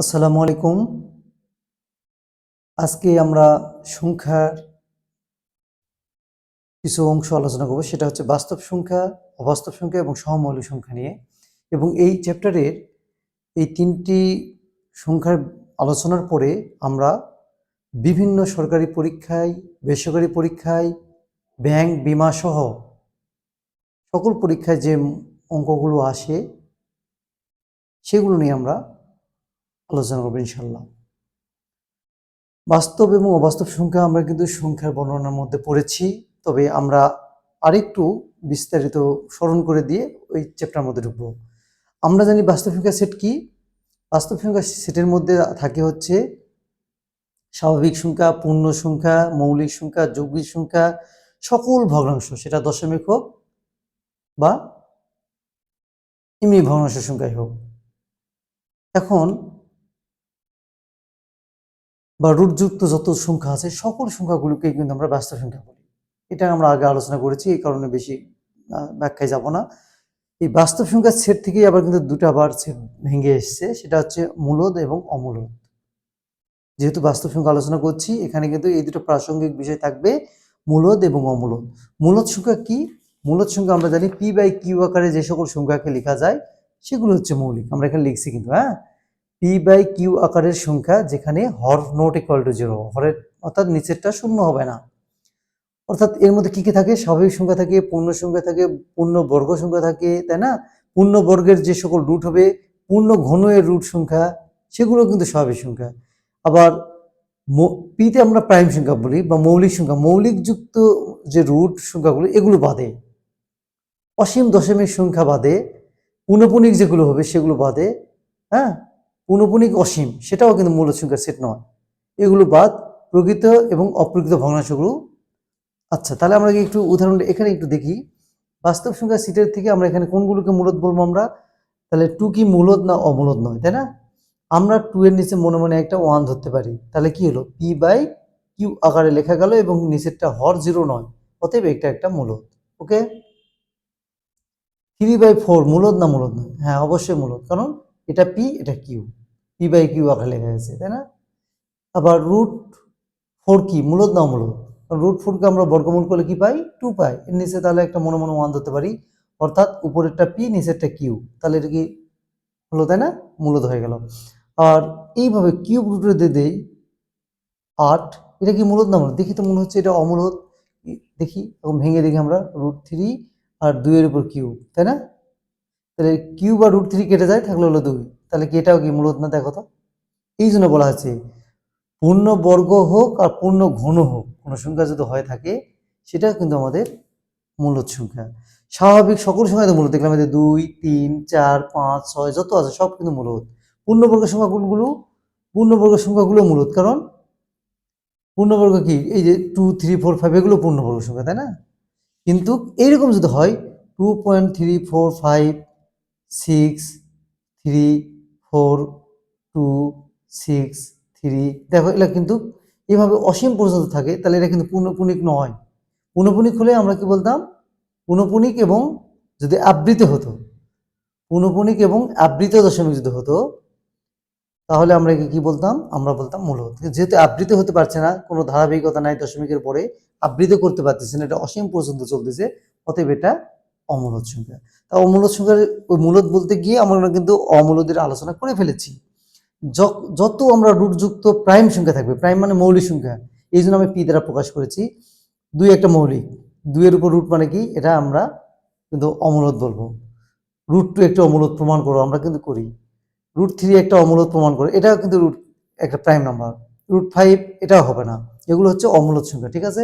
আসসালামু আলাইকুম। আজকে আমরা সংখ্যার কিছু অংশ আলোচনা করব, সেটা হচ্ছে বাস্তব সংখ্যা, অবাস্তব সংখ্যা এবং সহমৌলিক সংখ্যা নিয়ে। এবং এই চ্যাপ্টারের এই তিনটি সংখ্যার আলোচনার পরে আমরা বিভিন্ন সরকারি পরীক্ষায়, বেসরকারি পরীক্ষায়, ব্যাংক বিমা সহ সকল পরীক্ষায় যে অঙ্কগুলো আসে, সেগুলো নিয়ে আমরা আলোচনা করব ইনশাল্লাহ বাস্তব এবং অবাস্তব সংখ্যা আমরা কিন্তু সংখ্যার বর্ণনার মধ্যে পড়েছি, তবে আমরা আরেকটু বিস্তারিত স্মরণ করে দিয়ে ওই চ্যাপ্টার মধ্যে ঢুকবো। আমরা জানি বাস্তব সংখ্যা সেট কি? বাস্তব সংখ্যা সেটের মধ্যে থাকে হচ্ছে স্বাভাবিক সংখ্যা, পূর্ণ সংখ্যা, মৌলিক সংখ্যা, যৌগিক সংখ্যা, সকল ভগ্নাংশ, সেটা দশমিক হোক বা এমনি ভগ্নাংশ সংখ্যাই হোক। এখন বা রুটযুক্ত যত সংখ্যা আছে, সকল সংখ্যাগুলোকে কিন্তু আমরা বাস্তব সংখ্যা বলি। এটা আমরা আগে আলোচনা করেছি, এই কারণে বেশি ব্যাখ্যায় যাব না। এই বাস্তব সংখ্যার সেট থেকেই আবার কিন্তু দুটা বার সেট ভেঙে এসছে, সেটা হচ্ছে মূলদ এবং অমূলদ। যেহেতু বাস্তব সংখ্যা আলোচনা করছি, এখানে কিন্তু এই দুটো প্রাসঙ্গিক বিষয় থাকবে, মূলদ এবং অমূলদ। মূলদ সংখ্যা কি? মূলদ সংখ্যা আমরা জানি, পি বাই কিউ আকারে যে সকল সংখ্যাকে লেখা যায়, সেগুলো হচ্ছে মৌলিক। আমরা এখানে লিখছি কিন্তু হ্যাঁ? পি বাই কিউ আকারের সংখ্যা যেখানে হর নোট ইকুয়াল টু জিরো হরের অর্থাৎ নিচেরটা শূন্য হবে না। অর্থাৎ এর মধ্যে কি কি থাকে? স্বাভাবিক সংখ্যা থাকে, পূর্ণ সংখ্যা থাকে, পূর্ণ বর্গ সংখ্যা থাকে, তাই না? পূর্ণ বর্গের যে সকল রুট হবে, পূর্ণ ঘনের রুট সংখ্যা, সেগুলো কিন্তু স্বাভাবিক সংখ্যা। আবার পিতে আমরা প্রাইম সংখ্যা বলি বা মৌলিক সংখ্যা, মৌলিক যুক্ত যে রুট সংখ্যাগুলো, এগুলো বাদে। অসীম দশমিক সংখ্যা বাদে, পুনঃপুনিক যেগুলো হবে, সেগুলো বাদে হ্যাঁ? পুনঃপুনিক অসীম, সেটাও কিন্তু মূল সংখ্যার সেট নয়। এগুলো বাদ, প্রকৃত এবং অপ্রকৃত ভগ্নাংশগুলো। আচ্ছা তাহলে আমরা একটু উদাহরণ এখানে একটু দেখি। বাস্তব সংখ্যা সিটের থেকে আমরা এখানে কোনগুলোকে মূলত বলব আমরা? তাহলে টু কি মূলত না অমূলত নয়, তাই না? আমরা টু এর নিচে মনে মনে একটা ওয়ান ধরতে পারি। তাহলে কি হলো? পি বাই কিউ আকারে লেখা গেল এবং নিচেরটা হর জিরো নয়, অতএব এটা একটা মূলত ওকে? থ্রি বাই ফোর মূলত না মূলত নয়? হ্যাঁ অবশ্যই মূলত কারণ এটা পি এটা কিউ পি বাই কিউ আকারে লেখা গেছে তাই না? আবার রুট ফোর কি? মূলত না মূলত রুট ফোরকে আমরা বর্গমূল করলে কি পাই? টু পাই। এর নিচে তাহলে একটা মনে মনে ওয়ান ধরতে পারি। অর্থাৎ উপরেরটা পি নিচেরটা কিউ তাহলে এটা কি হলো, তাই না? মূলত হয়ে গেল। আর এইভাবে কিউব রুটে দিয়ে দেই আট। এটা কি মূলত না মূলত দেখি তো মনে হচ্ছে এটা অমূলত। দেখি ভেঙে দেখি আমরা রুট থ্রি আর দুইয়ের উপর কিউব তাই না? তাহলে কিউ বা রুট থ্রি কেটে যায়, থাকলে হলো দুই। তাহলে কি এটাও কি মূলত না দেখো তো? এই জন্য বলা হচ্ছে পূর্ণ বর্গ হোক আর পূর্ণ ঘন হোক, কোনো সংখ্যা যদি হয়ে থাকে সেটা কিন্তু আমাদের মূলত সংখ্যা। স্বাভাবিক সকল সংখ্যা তো মূলত, দেখলাম যে দুই, তিন, চার, পাঁচ, ছয়, যত আছে, সব কিন্তু মূলত। পূর্ণবর্গ সংখ্যা কোনগুলো? পূর্ণবর্গ সংখ্যাগুলো মূলত, কারণ পূর্ণবর্গ কি? এই যে টু থ্রি ফোর ফাইভ এগুলো পূর্ণবর্গ সংখ্যা, তাই না? কিন্তু এইরকম যদি হয় two point three four five six three four two six three. দেখো, এগুলো কিন্তু এভাবে অসীম পর্যন্ত থাকে, তাহলে এটা কিন্তু পূর্ণপুনিক নয়। পূর্ণপুনিক হলে আমরা কি বলতাম? পূর্ণপুনিক এবং যদি আবৃত হতো, পূর্ণপুনিক এবং আবৃত দশমিক যদি হতো, তাহলে আমরা একে কি বলতাম? আমরা বলতাম মূলত যেহেতু আবৃত হতে পারছে না, কোনো ধারাবাহিকতা নাই দশমিকের পরে, আবৃত করতে পারতেছে না, এটা অসীম পর্যন্ত চলতেছে, অতএব এটা অমূলত সংখ্যা। তা অমূলত সংখ্যার ওই মূলত বলতে গিয়ে আমরা কিন্তু অমূলদের আলোচনা করে ফেলেছি। যত আমরা রুটযুক্ত প্রাইম সংখ্যা থাকবে, প্রাইম মানে মৌলিক সংখ্যা, এই জন্য আমি পি দ্বারা প্রকাশ করেছি। দুই একটা মৌলিক, দুইয়ের উপর রুট মানে কি? এটা আমরা কিন্তু অমূলত বলব। রুট টু একটা অমূলত প্রমাণ করো, আমরা কিন্তু করি। রুট থ্রি একটা অমূলত প্রমাণ করো, এটাও কিন্তু রুট একটা প্রাইম নাম্বার। রুট ফাইভ, এটাও হবে না। এগুলো হচ্ছে অমূলত সংখ্যা, ঠিক আছে?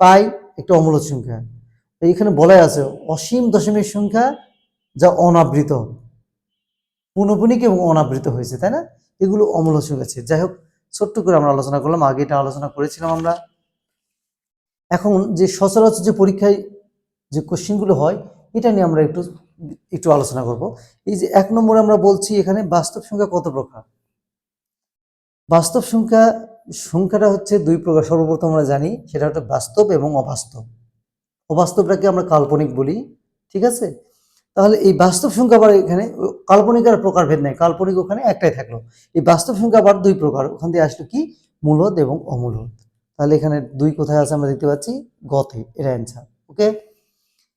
পাই একটা অমূলত সংখ্যা। এইখানে বলাই আছে অসীম দশমিক সংখ্যা যা অনাবৃত, পুনঃপুনিক এবং অনাবৃত হয়েছে, তাই না? এগুলো অমূলত সংখ্যা আছে যাই হোক, ছোট্ট করে আমরা আলোচনা করলাম, আগে এটা আলোচনা করেছিলাম আমরা। এখন যে সচরাচর যে পরীক্ষায় যে কোশ্চেনগুলো হয়, এটা নিয়ে আমরা একটু একটু আলোচনা করব। এই যে এক নম্বরে আমরা বলছি এখানে বাস্তব সংখ্যা কত প্রকার? বাস্তব সংখ্যা, সংখ্যাটা হচ্ছে দুই প্রকার। সর্বপ্রথম আমরা জানি, সেটা হচ্ছে বাস্তব এবং অবাস্তব। অবাস্তবটাকে আমরা কাল্পনিক বলি, ঠিক আছে? তাহলে এই বাস্তব সংখ্যা আবার এখানে কাল্পনিক আর প্রকারভেদ নেই, কাল্পনিক ওখানে একটাই থাকল। এই বাস্তব সংখ্যা আবার দুই প্রকার, ওখান দিয়ে আসলো কি? মূলদ এবং অমূলদ। তাহলে এখানে দুই কোথায় আছে আমরা দেখতে পাচ্ছি? গতে, এর অ্যান্সার ওকে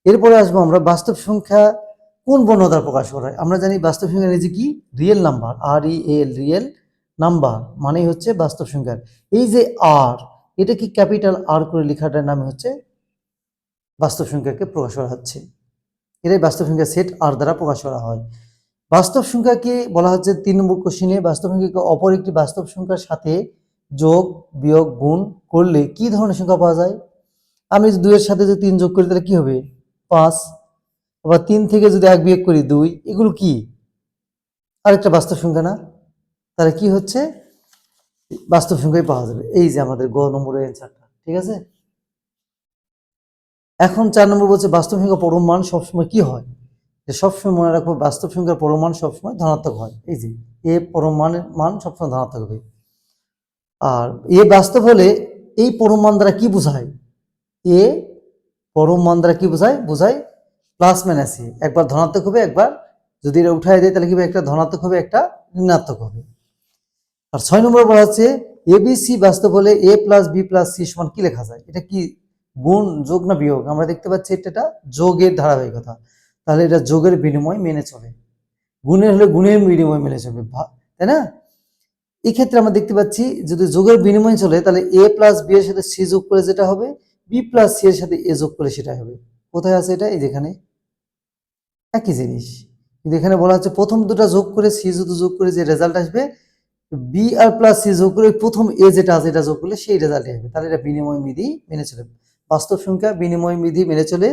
এরপরে আসব আমরা বাস্তব সংখ্যা কোন বর্ণ দ্বারা প্রকাশ করা হয়? আমরা জানি বাস্তব সংখ্যা নিজে কি? রিয়েল নাম্বার আর ই এল রিয়েল নাম্বার মানেই হচ্ছে বাস্তব সংখ্যার। এই যে আর এটা কি ক্যাপিটাল আর করে লেখাটার নামে হচ্ছে? বাস্তব সংখ্যাকে প্রকাশ করা হচ্ছে। এটাই বাস্তব সংখ্যা সেট আর দ্বারা প্রকাশ করা হয়। বাস্তব সংখ্যাকে বলা হচ্ছে তিন নম্বর কোশ্চিনে বাস্তব সংখ্যাকে অপর একটি বাস্তব সংখ্যার সাথে যোগ, বিয়োগ, গুণ করলে কি ধরনের সংখ্যা পাওয়া যায়? আমি যদি দুইয়ের সাথে যদি তিন যোগ করি তাহলে কি হবে? পাঁচ। আবার তিন থেকে যদি এক বিয়োগ করি দুই, এগুলো কি? আরেকটা বাস্তব সংখ্যা না? তাহলে কি হচ্ছে? বাস্তব সংখ্যাই পাওয়া যাবে। এই যে আমাদের গ নম্বরের অ্যান্সারটা ঠিক আছে? এখন চার নম্বর বলছে বাস্তব সংখ্যা পরম মান সবসময় কি হয়? যে সবসময় মনে রাখব বাস্তব সংখ্যার পরম মান সবসময় ধনাত্মক হয়। এই যে, এ পরম মানের মান সবসময় ধনাত্মক হবে। আর এ বাস্তব হলে এই পরম মান দ্বারা কি বোঝায়? এ পরম মান দ্বারা কি বোঝায়? বোঝায় প্লাস মাইনাস এ। একবার ধনাত্মক হবে, একবার যদি এটা উঠাই দেয়, তাহলে কি একটা ধনাত্মক হবে, একটা ঋণাত্মক হবে। আর ছয় নম্বর বলা হচ্ছে এবিসি বাস্তব হলে A plus B plus C সমান কি লেখা যায়? এটা কি গুণ, যোগ না বিয়োগ? আমরা দেখতে পাচ্ছি এটা যোগের ধারাবাহিকতা। তাহলে এটা যোগের বিনিময় মেনে চলে। গুণের হলে গুণের বিনিময় মেনে চলবে তাই না? এক্ষেত্রে আমরা দেখতে পাচ্ছি, যদি যোগের বিনিময় চলে, তাহলে এ প্লাস বি এর সাথে সি যোগ করে যেটা হবে, বি প্লাস সি এর সাথে এ যোগ করে সেটা হবে। কোথায় আছে এটা? এই যেখানে। একই জিনিস। কিন্তু এখানে বলা হচ্ছে প্রথম দুটো যোগ করে সি যদি যোগ করে যে রেজাল্ট আসবে, বি আর প্লাস সি যোগ করে প্রথম এ যেটা আছে, এটা যোগ করলে সেই রেজাল্টই আসবে। তাহলে এটা বিনিময় বিধি মেনে চলে। বাস্তব সংখ্যা বিনিময় বিধি মেনে চলে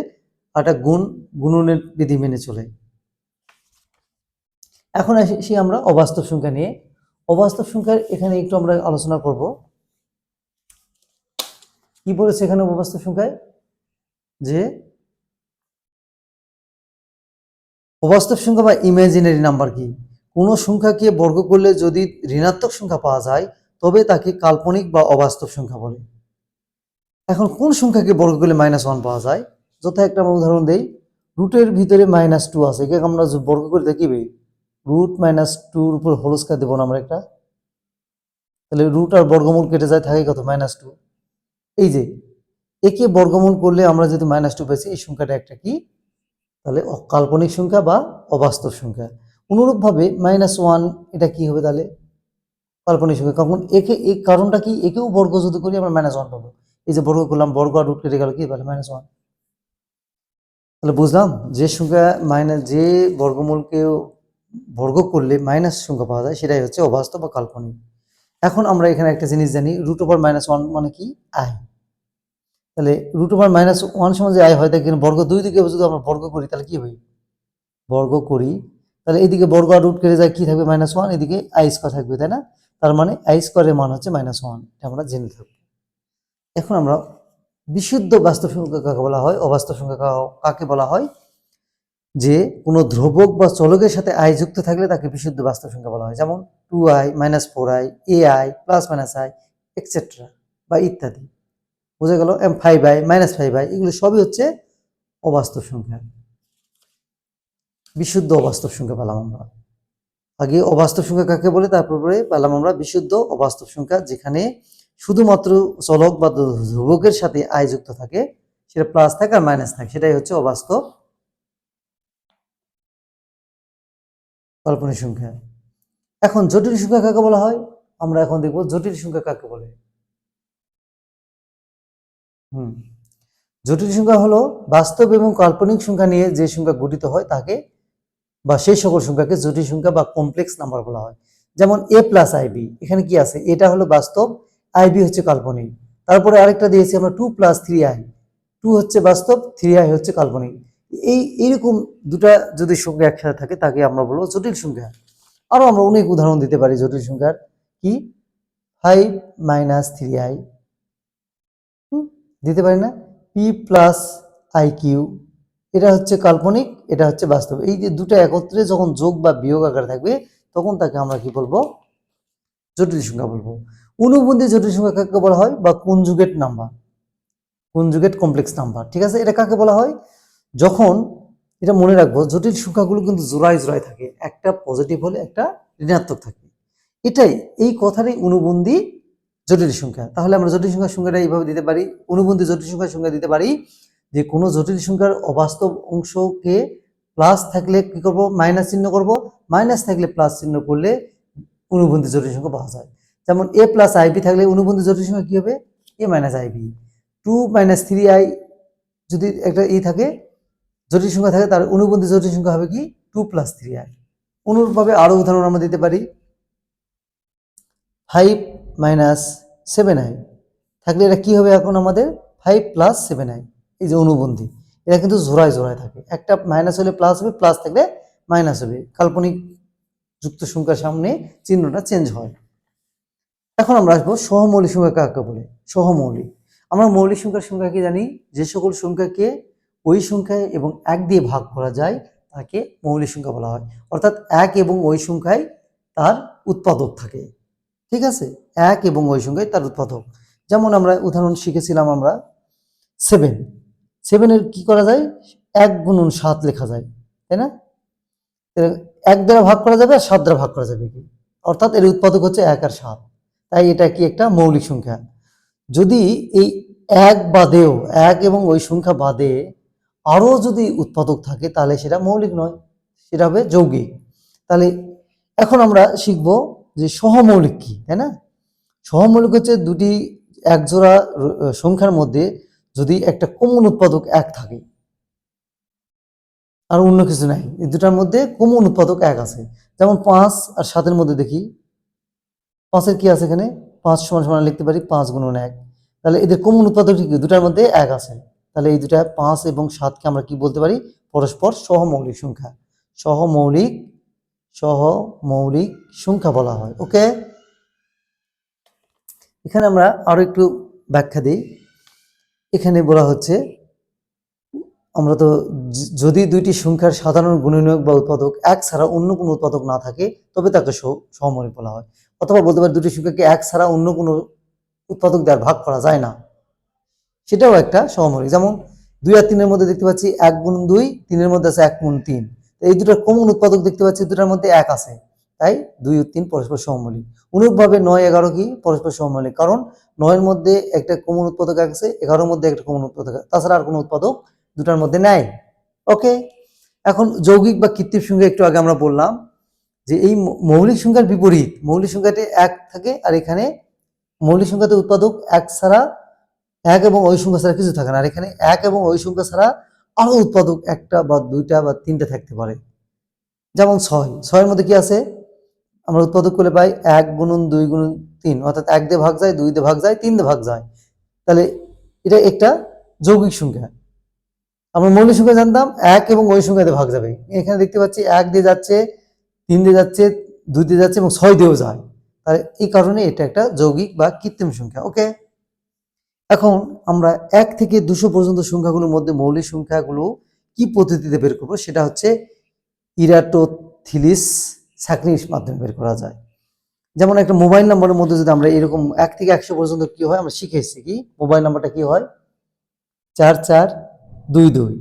আর একটা গুণ, গুণনের বিধি মেনে চলে। এখন আসি আমরা অবাস্তব সংখ্যা নিয়ে। অবাস্তব সংখ্যার এখানে একটু আমরা আলোচনা করব। কি বলেছে এখানে অবাস্তব সংখ্যায়? যে অবাস্তব সংখ্যা বা ইমাজিনারি নাম্বার কি? কোনো সংখ্যাকে বর্গ করলে যদি ঋণাত্মক সংখ্যা পাওয়া যায়, তবে তাকে কাল্পনিক বা অবাস্তব সংখ্যা বলে। এখন কোন সংখ্যাকে বর্গ করলে মাইনাস ওয়ান পাওয়া যায়? যথা একটা আমরা উদাহরণ দেই রুটের ভিতরে মাইনাস টু আছে। একে আমরা বর্গ করে দেখিবে রুট মাইনাস টুর উপর হোলস্কার দেবো না আমরা একটা? তাহলে রুট আর বর্গমূল কেটে যায়, থাকে কত? মাইনাস টু এই যে, একে বর্গমূল করলে আমরা যেহেতু মাইনাস টু পেয়েছি, এই সংখ্যাটা একটা কি? তাহলে অ- কাল্পনিক সংখ্যা বা অবাস্তব সংখ্যা। অনুরূপভাবে মাইনাস ওয়ান এটা কি হবে তাহলে? কাল্পনিক সংখ্যা। কারণ একে, এই কারণটা কি? একেও বর্গ যদি করি, আমরা মাইনাস ওয়ান পাবো। এই যে বর্গ করলাম বর্গ আর রুট কেটে গেল কি? তাহলে মাইনাস ওয়ান তাহলে বুঝলাম, যে সংখ্যা মাইনাস যে বর্গমূলকে বর্গ করলে মাইনাস সংখ্যা পাওয়া যায়, সেটাই হচ্ছে অবাস্তব বা কাল্পনিক। এখন আমরা এখানে একটা জিনিস জানি রুট ওভার মাইনাস ওয়ান মানে কি? আয়। তাহলে রুট ওভার মাইনাস ওয়ান সময় যে আয় হয় তাই কিন্তু বর্গ দুই দিকে যদি আমরা বর্গ করি, তাহলে কি হয়? বর্গ করি। তাহলে এদিকে বর্গ আর রুট কেটে যায়, কি থাকবে? মাইনাস ওয়ান এদিকে আই স্কোয়ার থাকবে, তাই না? তার মানে আই স্কোয়ারের মান হচ্ছে মাইনাস ওয়ান এটা আমরা জেনে থাকব। এখন আমরা বিশুদ্ধ বাস্তব সংখ্যা কাকে বলা হয় অবাস্তব সংখ্যা কাকে বলা হয়? যে কোনো ধ্রুবক বা চলকের সাথে আই যুক্ত থাকলে তাকে বিশুদ্ধ বাস্তব সংখ্যা বলা হয়। যেমন two I minus four I A I plus minus I etcetera বা ইত্যাদি। বোঝা গেল? M five I minus five I এগুলো সবই হচ্ছে অবাস্তব সংখ্যা বিশুদ্ধ অবাস্তব সংখ্যা পেলাম আমরা। আগে অবাস্তব সংখ্যা কাকে বলে? তারপরে পেলাম আমরা বিশুদ্ধ অবাস্তব সংখ্যা যেখানে শুধুমাত্র চলক বা ধ্রুবকের সাথে আয় যুক্ত থাকে, সেটা প্লাস থাকে আর মাইনাস থাকে, সেটাই হচ্ছে অবাস্তব কাল্পনিক সংখ্যা। এখন জটিল সংখ্যা কাকে বলা হয়? আমরা এখন দেখব জটিল সংখ্যা কাকে বলে। হুম। জটিল সংখ্যা হলো বাস্তব এবং কাল্পনিক সংখ্যা নিয়ে যে সংখ্যা গঠিত হয় তাকে, বা সেই সকল সংখ্যাকে জটিল সংখ্যা বা কমপ্লেক্স নাম্বার বলা হয়। যেমন এ প্লাস আইবি এখানে কি আছে? এটা হলো বাস্তব আইবি হচ্ছে কাল্পনিক। তারপরে আরেকটা দিয়েছি আমরা two plus three I two হচ্ছে বাস্তব থ্রি আই হচ্ছে কাল্পনিক। এই, এইরকম দুটা যদি সংখ্যা একসাথে থাকে, তাকে আমরা বলব জটিল সংখ্যা। আরও আমরা অনেক উদাহরণ দিতে পারি জটিল সংখ্যার। কি? ফাইভ মাইনাস থ্রি আই দিতে পারি না? পি প্লাস আই কিউ এটা হচ্ছে কাল্পনিক, এটা হচ্ছে বাস্তব। এই যে দুটো একত্রে যখন যোগ বা বিয়োগ আকারে থাকবে, তখন তাকে আমরা কি বলব? জটিল সংখ্যা বলব। অনুবন্ধী জটিল সংখ্যা কাকে বলা হয়? বা conjugate number conjugate complex number ঠিক আছে? এটা কাকে বলা হয়? যখন, এটা মনে রাখব, জটিল সংখ্যাগুলো কিন্তু জোড়ায় জোড়ায় থাকে। একটা পজিটিভ হলে একটা ঋণাত্মক থাকে। এটাই, এই কথারই অনুবন্ধী জটিল সংখ্যা। তাহলে আমরা জটিল সংখ্যার সংখ্যাটা এইভাবে দিতে পারি। অনুবন্ধী জটিল সংখ্যার সংখ্যা দিতে পারি যে কোনো জটিল সংখ্যার অবাস্তব অংশকে প্লাস থাকলে কি করব? মাইনাস চিহ্ন করব। মাইনাস থাকলে প্লাস চিহ্ন করলে অনুবন্ধী জটিল সংখ্যা পাওয়া যায়। যেমন এ প্লাস আইবি থাকলে অনুবন্ধী জটিল সংখ্যা কী হবে? A minus I B two minus three I যদি একটা ই থাকে, জটিল সংখ্যা থাকে, তার অনুবন্ধী জটিল সংখ্যা হবে কি? টু প্লাস থ্রি আই অনুরূপভাবে আরও উদাহরণ আমরা দিতে পারি। ফাইভ মাইনাস সেভেন আই থাকলে এটা কী হবে এখন আমাদের? ফাইভ প্লাস সেভেন আই এই যে অনুবন্ধী, এটা কিন্তু জোড়ায় জোড়ায় থাকে। একটা মাইনাস হলে প্লাস হবে প্লাস থাকলে মাইনাস হবে। কাল্পনিক যুক্ত সংখ্যার সামনে চিহ্নটা চেঞ্জ হয়। এখন আমরা আসব সহমৌলিক সংখ্যা কাকে বলে? সহমৌলিক। আমরা মৌলিক সংখ্যার সংখ্যা কি জানি, যে সকল সংখ্যাকে ওই সংখ্যায় এবং এক দিয়ে ভাগ করা যায়, তাকে মৌলিক সংখ্যা বলা হয়। অর্থাৎ এক এবং ওই সংখ্যায় তার উৎপাদক থাকে। ঠিক আছে? এক এবং ওই সংখ্যায় তার উৎপাদক। যেমন আমরা উদাহরণ শিখেছিলাম আমরা সেভেন সেভেনের কি করা যায়? এক গুণন সাত লেখা যায়। তাই না? এক দ্বারা ভাগ করা যাবে আর সাত দ্বারা ভাগ করা যাবে কি? অর্থাৎ এর উৎপাদক হচ্ছে এক আর সাত। তাই এটা কি একটা মৌলিক সংখ্যা? যদি এই এক বাদেও, এক এবং ওই সংখ্যা বাদে আরও যদি উৎপাদক থাকে, তাহলে সেটা মৌলিক নয়, সেটা হবে যৌগিক। তাহলে এখন আমরা শিখব যে সহমৌলিক কি, তাই না? সহমৌলিক হচ্ছে দুটি একজোড়া সংখ্যার মধ্যে যদি একটা কমন উৎপাদক এক থাকে। আর অন্য কিছু নাই, এই দুটার মধ্যে কমন উৎপাদক এক আছে। যেমন পাঁচ আর সাতের মধ্যে দেখি পাঁচের কি আছে এখানে? পাঁচ সমান সমান লিখতে পারি, পাঁচ গুণন এক। তাহলে এদের কমন উৎপাদক কি? দুটার মধ্যে এক আছে। তাহলে এই দুটা পাঁচ এবং সাতকে আমরা কি বলতে পারি? পরস্পর সহমৌলিক সংখ্যা। সহমৌলিক সহমৌলিক সংখ্যা বলা হয়। ওকে? এখানে আমরা আরও একটু ব্যাখ্যা দিই। এখানে বলা হচ্ছে আমরা তো যদি দুইটি সংখ্যার সাধারণ গুণনীয়ক বা উৎপাদক এক ছাড়া অন্য কোনো উৎপাদক না থাকে, তবে তাকে সহ- সহমৌলিক বলা হয়। অথবা বলতে পারি দুটি সংখ্যাকে এক ছাড়া অন্য কোনো উৎপাদক দ্বারা ভাগ করা যায় না। সেটাও একটা সহমৌলিক যেমন দুই আর তিনের মধ্যে দেখতে পাচ্ছি এক গুণ দুই, তিনের মধ্যে আছে এক গুণ তিন। এই দুটোর কমন উৎপাদক দেখতে পাচ্ছি, দুটার মধ্যে এক আছে। তাই দুই ও তিন পরস্পর সহমৌলিক অনুরূপভাবে নয় এগারো কি পরস্পর সহমৌলিক কারণ নয়ের মধ্যে একটা কমন উৎপাদক আছে, এগারোর মধ্যে একটা কমন উৎপাদক তাছাড়া আর কোনো উৎপাদক দুটার মধ্যে নাই ওকে? এখন যৌগিক বা কৃত্রিম সংখ্যা একটু আগে আমরা বললাম যে এই মৌলিক সংখ্যার বিপরীত, মৌলিক সংখ্যাতে এক থাকে আর এখানে মৌলিক সংখ্যাতে উৎপাদক এক ছাড়া এক এবং ওই সংখ্যা ছাড়া কিছু থাকে না। আর এখানে এক এবং ওই সংখ্যা ছাড়া আরও উৎপাদক একটা বা দুইটা বা তিনটা থাকতে পারে। যেমন ছয়। ছয়ের মধ্যে কি আছে? আমরা উৎপাদক করলে পাই এক গুণন দুই গুণন তিন। অর্থাৎ এক দিয়ে ভাগ যায়, দুই দিয়ে ভাগ যায়, তিন দিয়ে ভাগ যায়। তাহলে এটা একটা যৌগিক সংখ্যা। আমরা মৌলিক সংখ্যা জানতাম, এক এবং ওই সংখ্যাতে ভাগ যাবে। এখানে দেখতে পাচ্ছি এক দিয়ে যাচ্ছে, তিন দিয়ে যাচ্ছে, দুই দিয়ে যাচ্ছে এবং ছয় দিয়েও যায়। তাহলে এই কারণে এটা একটা যৌগিক বা কৃত্রিম সংখ্যা, ওকে? এখন আমরা এক থেকে দুশো পর্যন্ত সংখ্যাগুলোর মধ্যে মৌলিক সংখ্যাগুলো কি পদ্ধতিতে বের করব সেটা হচ্ছে ইরাটোথিলিস সাকনিস মাধ্যমে বের করা যায়। যেমন একটা মোবাইল নাম্বারের মধ্যে যদি আমরা এরকম এক থেকে একশো পর্যন্ত কি হয়, আমরা শিখে এসেছি কি? মোবাইল নাম্বারটা কি হয়? চার চার দুই দুই,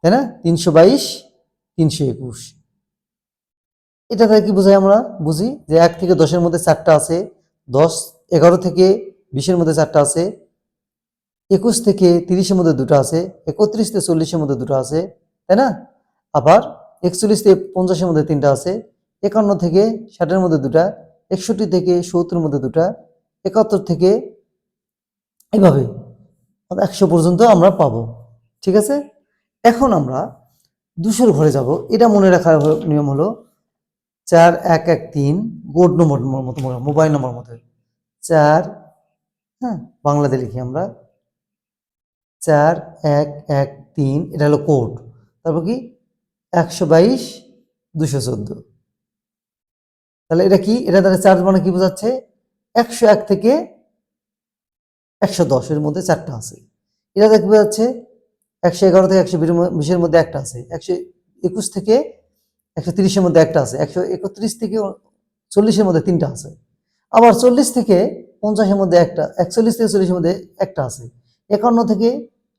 তাই না? তিনশো বাইশ, তিনশো একুশ। এটা কি বোঝাই আমরা? বুঝি যে এক থেকে দশের মধ্যে চারটা আছে, দশ, এগারো থেকে বিশের মধ্যে চারটা আছে, একুশ থেকে তিরিশের মধ্যে দুটো আছে, একত্রিশ থেকে চল্লিশের মধ্যে দুটো আছে, তাই না? আবার একচল্লিশ থেকে পঞ্চাশের মধ্যে তিনটা আছে, একান্ন থেকে ষাটের মধ্যে দুটা, একষট্টি থেকে সত্তরের মধ্যে দুটা, একাত্তর থেকে এভাবে। একশো পর্যন্ত আমরা পাবো। ঠিক আছে? এখন আমরা দুশোর ঘরে যাব। এটা মনে রাখার নিয়ম হলো চার, এক এক, তিন কোড নম্বর মতো মোবাইল নম্বর মতো। চার হ্যাঁ বাংলাতে লিখি আমরা। চার, এক এক, তিন, এটা হলো কোড তারপর কি? একশো বাইশ, দুশো চোদ্দ। তাহলে এটা কি? এটা তাহলে চার মানে কি বোঝাচ্ছে? একশো এক থেকে একশো দশের মধ্যে চারটা আছে। এটা দেখতে বোঝাচ্ছে একশো এগারো থেকে একশো বিশের মধ্যে একটা আছে। একশো একুশ থেকে একশো তিরিশের মধ্যে একটা আছে। একশো একত্রিশ থেকে চল্লিশের মধ্যে তিনটা আছে। আবার চল্লিশ থেকে পঞ্চাশের মধ্যে একটা, একচল্লিশ থেকে চল্লিশের মধ্যে একটা আছে। একান্ন থেকে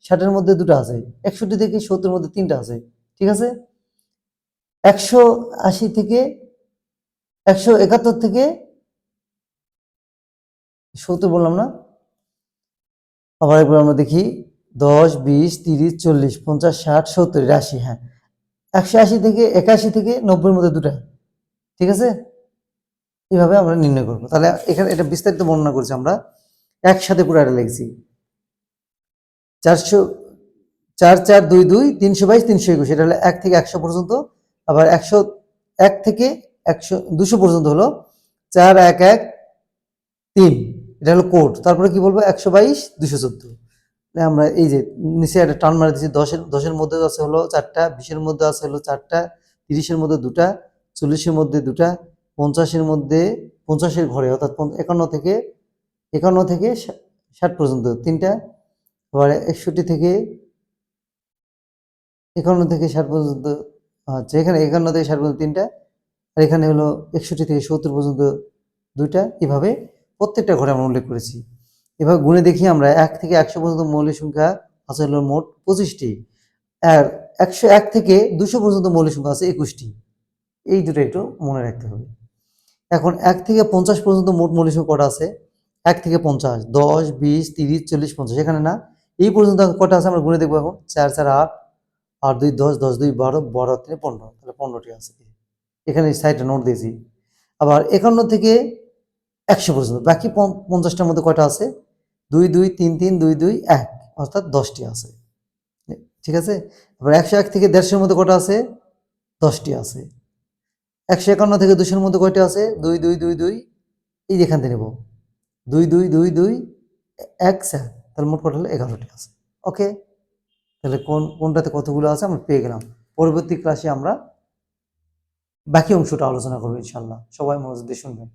ষাটের মধ্যে দুটো আছে। একষট্টি থেকে সত্তরের মধ্যে তিনটা আছে। ঠিক আছে? একশো আশি থেকে একশো একাত্তর থেকে সত্তর বললাম না? আবার একবার আমরা দেখি। দশ, বিশ, তিরিশ, চল্লিশ, পঞ্চাশ, ষাট, সত্তর আশি হ্যাঁ। একশো আশি থেকে একাশি থেকে নব্বইয়ের মধ্যে দুটা। ঠিক আছে? এইভাবে আমরা নির্ণয় করব। তাহলে এখানে এটা বিস্তারিত বর্ণনা করছি আমরা। একসাথে পুরো এটা লিখছি। চারশো, চার চার, দুই দুই, তিনশো বাইশ, তিনশো একুশ। এটা হলো এক থেকে একশো পর্যন্ত। আবার একশো, এক থেকে একশো, দুশো পর্যন্ত হলো চার, এক এক, তিন। এটা হলো কোড। তারপরে কি বলব? একশো বাইশ, দুশো চোদ্দ আমরা এই যে নিচে একটা টান মারা দিচ্ছি দশের দশের মধ্যে আছে হলো চারটা, বিশের মধ্যে আছে হলো চারটা, তিরিশের মধ্যে দুটা, চল্লিশের মধ্যে দুটা, পঞ্চাশের মধ্যে পঞ্চাশের ঘরে, অর্থাৎ একান্ন থেকে একান্ন থেকে ষাট পর্যন্ত, তিনটা আবার একষট্টি থেকে একান্ন থেকে ষাট পর্যন্ত আচ্ছা এখানে একান্ন থেকে ষাট পর্যন্ত তিনটা, আর এখানে হলো একষট্টি থেকে সত্তর পর্যন্ত দুইটা এভাবে প্রত্যেকটা ঘরে আমরা উল্লেখ করেছি। এভাবে গুণে দেখি আমরা, এক থেকে একশো পর্যন্ত মৌলিক সংখ্যা আছে হলো মোট পঁচিশটি, আর একশো এক থেকে দুশো পর্যন্ত মৌলিক সংখ্যা আছে একুশটি। এই দুটো একটু মনে রাখতে হবে। এখন এক থেকে পঞ্চাশ পর্যন্ত মোট মৌলিক সংখ্যা কটা আছে? এক থেকে পঞ্চাশ, দশ, বিশ, তিরিশ, চল্লিশ, পঞ্চাশ, এখানে না, এই পর্যন্ত কটা আছে আমরা গুণে দেখব এখন? চার চার, আট আট, দুই, দশ দশ, দুই, বারো বারো, তিন, পনেরো, তাহলে পনেরোটি আছে। এখানে সাইডটা নোট দিয়েছি। আবার একান্ন থেকে একশো পর্যন্ত, বাকি পঞ্চাশটার মধ্যে কয়টা আছে? দুই দুই, তিন তিন, দুই দুই, এক, অর্থাৎ দশটি আছে। ঠিক আছে? এবার একশো এক থেকে দেড়শোর মধ্যে কটা আছে? দশটি আছে। একশো একান্ন থেকে দুশোর মধ্যে কয়টা আছে? দুই দুই দুই দুই, এই যে এখান থেকে নেব। দুই দুই দুই দুই, এক স্যার তাহলে মোট কটা হলো এগারোটি আছে। ওকে? তাহলে কোন, কোনটাতে কতগুলো আছে আমরা পেয়ে গেলাম। পরবর্তী ক্লাসে আমরা বাকি অংশটা আলোচনা করব ইনশাল্লাহ সবাই মনোযোগ দিয়ে শুনবেন।